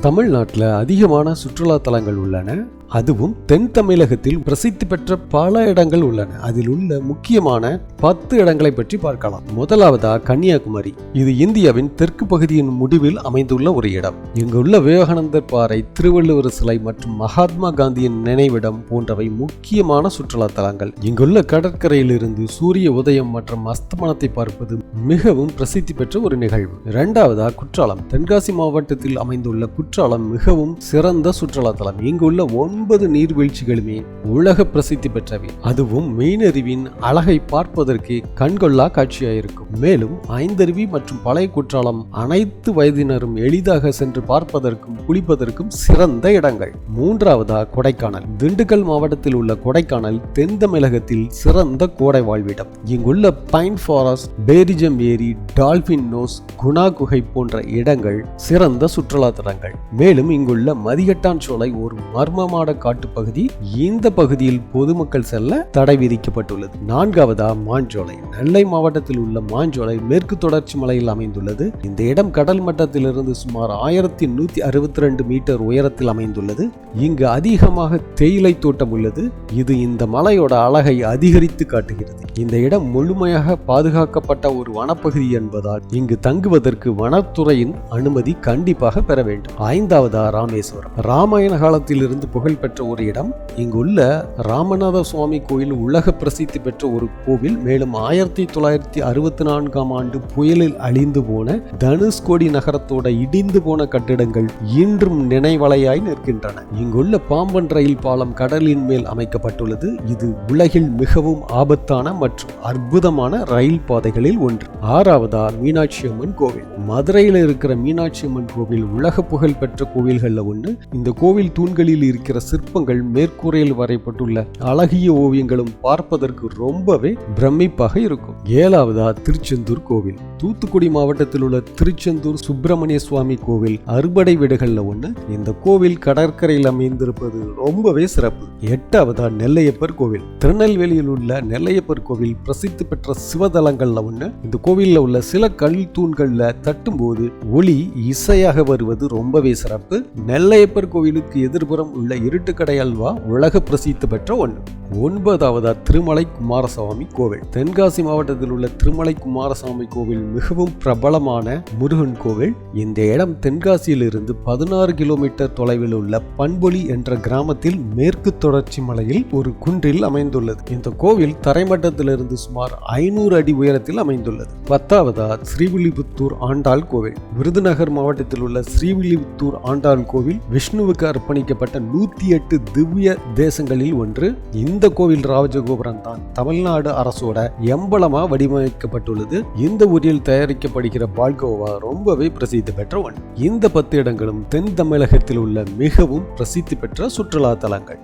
தமிழ்நாட்டில் அதிகமான சுற்றுலா தலங்கள் உள்ளன. அதுவும் தென் தமிழகத்தில் பிரசித்தி பெற்ற பல இடங்கள் உள்ளன. அதில் உள்ள முக்கியமான பத்து இடங்களை பற்றி பார்க்கலாம். முதலாவதா கன்னியாகுமரி. இது இந்தியாவின் தெற்கு பகுதியின் முடிவில் அமைந்துள்ள ஒரு இடம். இங்குள்ள விவேகானந்தர் பாறை திருவள்ளுவர் சிலை மற்றும் மகாத்மா காந்தியின் நினைவிடம் போன்றவை முக்கியமான சுற்றுலா தலங்கள். இங்குள்ள கடற்கரையிலிருந்து சூரிய உதயம் மற்றும் அஸ்தமனத்தை பார்ப்பது மிகவும் பிரசித்தி பெற்ற ஒரு நிகழ்வு. இரண்டாவதா குற்றாலம். தென்காசி மாவட்டத்தில் அமைந்துள்ள குற்றாலம் மிகவும் சிறந்த சுற்றுலா தலம். இங்குள்ள ஒன்பது நீர்வீழ்ச்சிகளுமே உலக பிரசித்தி பெற்றவை. அதுவும் மீனறிவின் அழகை பார்ப்பதற்கு கண்கொள்ளா காட்சியாயிருக்கும். மேலும் ஐந்தருவி மற்றும் பழைய குற்றாலம் அனைத்து வயதினரும் எளிதாக சென்று பார்ப்பதற்கும் குளிப்பதற்கும் சிறந்த இடங்கள். மூன்றாவதா கொடைக்கானல். திண்டுக்கல் மாவட்டத்தில் உள்ள கொடைக்கானல் தென் தமிழகத்தில் சிறந்த கோடை வாழ்விடம். இங்குள்ள பைன் ஃபாரஸ்ட் பேரிஜம் ஏரி டால்பின் நோஸ் குணா குகை போன்ற இடங்கள் சிறந்த சுற்றுலா தலங்கள். மேலும் இங்குள்ள மதிகட்டான் சோலை ஒரு மர்மமான காட்டுப்பகுதி. இந்த பகுதியில் பொதுமக்கள் செல்ல தடை விதிக்கப்பட்டுள்ளது. நான்காவதா மாஞ்சோலை நெல்லை மாவட்டத்தில் உள்ள மாஞ்சோலை மேற்கு தொடர்ச்சி மலையில் அமைந்துள்ளது. இந்த இடம் கடல் மட்டத்திலிருந்து சுமார் ஆயிரத்தி நூத்தி அறுபத்தி ரெண்டு மீட்டர் உயரத்தில் அமைந்துள்ளது. இங்கு அதிகமாக தேயிலை தோட்டம் உள்ளது. இது இந்த மலையோட அழகை அதிகரித்து காட்டுகிறது. இந்த இடம் முழுமையாக பாதுகாக்கப்பட்ட ஒரு வனப்பகுதி என்பதால் இங்கு தங்குவதற்கு வனத்துறையின் அனுமதி கண்டிப்பாக பெற வேண்டும். ஐந்தாவதா ராமேஸ்வரம். ராமாயண காலத்திலிருந்து புகழ்பெற்ற ஒரு இடம். இங்குள்ள ராமநாத சுவாமி கோயில் உலக பிரசித்தி பெற்ற ஒரு கோவில். மேலும் ஆயிரத்தி தொள்ளாயிரத்தி அறுபத்தி பதினான்காம் ஆண்டு புயலில் அழிந்து போன தனுஷ்கோடி நகரத்தோட இடிந்து போன கட்டிடங்கள் இன்றும் நினைவலையாய் நிற்கின்றன. இங்குள்ள பாம்பன் ரயில் பாலம் கடலின் மேல் அமைக்கப்பட்டுள்ளது. இது உலகில் மிகவும் ஆபத்தான மற்றும் அற்புதமான ரயில் பாதைகளில் ஒன்று. ஆறாவதா மீனாட்சி அம்மன் கோவில். மதுரையில் இருக்கிற மீனாட்சி அம்மன் கோவில் உலக புகழ் பெற்ற கோவில்கள்ல ஒன்று இந்த கோவில் தூண்களில் இருக்கிற சிற்பங்கள் மேற்கூரையில் வரையப்பட்டுள்ள அழகிய ஓவியங்களும் பார்ப்பதற்கு ரொம்பவே பிரமிப்பாக இருக்கும். ஏழாவதா திரு திருச்செந்தூர் கோவில். தூத்துக்குடி மாவட்டத்தில் உள்ள திருச்செந்தூர் சுப்பிரமணிய சுவாமி கோவில் அறுபடை வீடுகளில் ஒன்று இந்த கோவில் கடற்கரையில் அமைந்திருப்பது ரொம்பவே சிறப்பு. எட்டாவதா நெல்லையப்பர் கோவில். திருநெல்வேலியில் உள்ள நெல்லையப்பர் கோவில் பிரசித்தி பெற்ற சிவதலங்கள்ல ஒன்று இந்த கோவிலில் உள்ள சில கல் தூண்கள்ல தட்டும்போது ஒளி இசையாக வருவது ரொம்பவே சிறப்பு. நெல்லையப்பர் கோவிலுக்கு எதிர்புறம் உள்ள இருட்டுக்கடை அல்வா உலக பிரசித்தி பெற்ற ஒன்று ஒன்பதாவதா திருமலை குமாரசுவாமி கோவில். தென்காசி மாவட்டத்தில் உள்ள திருமலை குமாரசாமி கோவில் மிகவும் பிரபலமான முருகன் கோவில். இந்த இடம் தென்காசியிலிருந்து பதினாறு கிலோமீட்டர் தொலைவில் உள்ள பண்பொலி என்ற கிராமத்தில் மேற்கு தொடர்ச்சி மலையில் ஒரு குன்றில் அமைந்துள்ளது. இந்த கோவில் தரைமட்டத்திலிருந்து சுமார் ஐநூறு அடி உயரத்தில் அமைந்துள்ளது. பத்தாவதா ஸ்ரீவில்லிபுத்தூர் ஆண்டாள் கோவில். விருதுநகர் மாவட்டத்தில் உள்ள ஸ்ரீவில்லிபுத்தூர் ஆண்டாள் கோவில் விஷ்ணுவுக்கு அர்ப்பணிக்கப்பட்ட நூத்தி எட்டு திவ்ய தேசங்களில் ஒன்று. இந்த கோவில் ராஜகோபுரம் தான் தமிழ்நாடு அரசோட எம்பளமா வடிவமைக்கப்பட்டுள்ளது. இந்த ஊரில் தயாரிக்கப்படுகிற பால்கோவா ரொம்பவே பிரசித்தி பெற்ற ஒன்று. இந்த பத்து இடங்களும் தென் தமிழகத்தில் உள்ள மிகவும் பிரசித்தி பெற்ற சுற்றுலா தலங்கள்.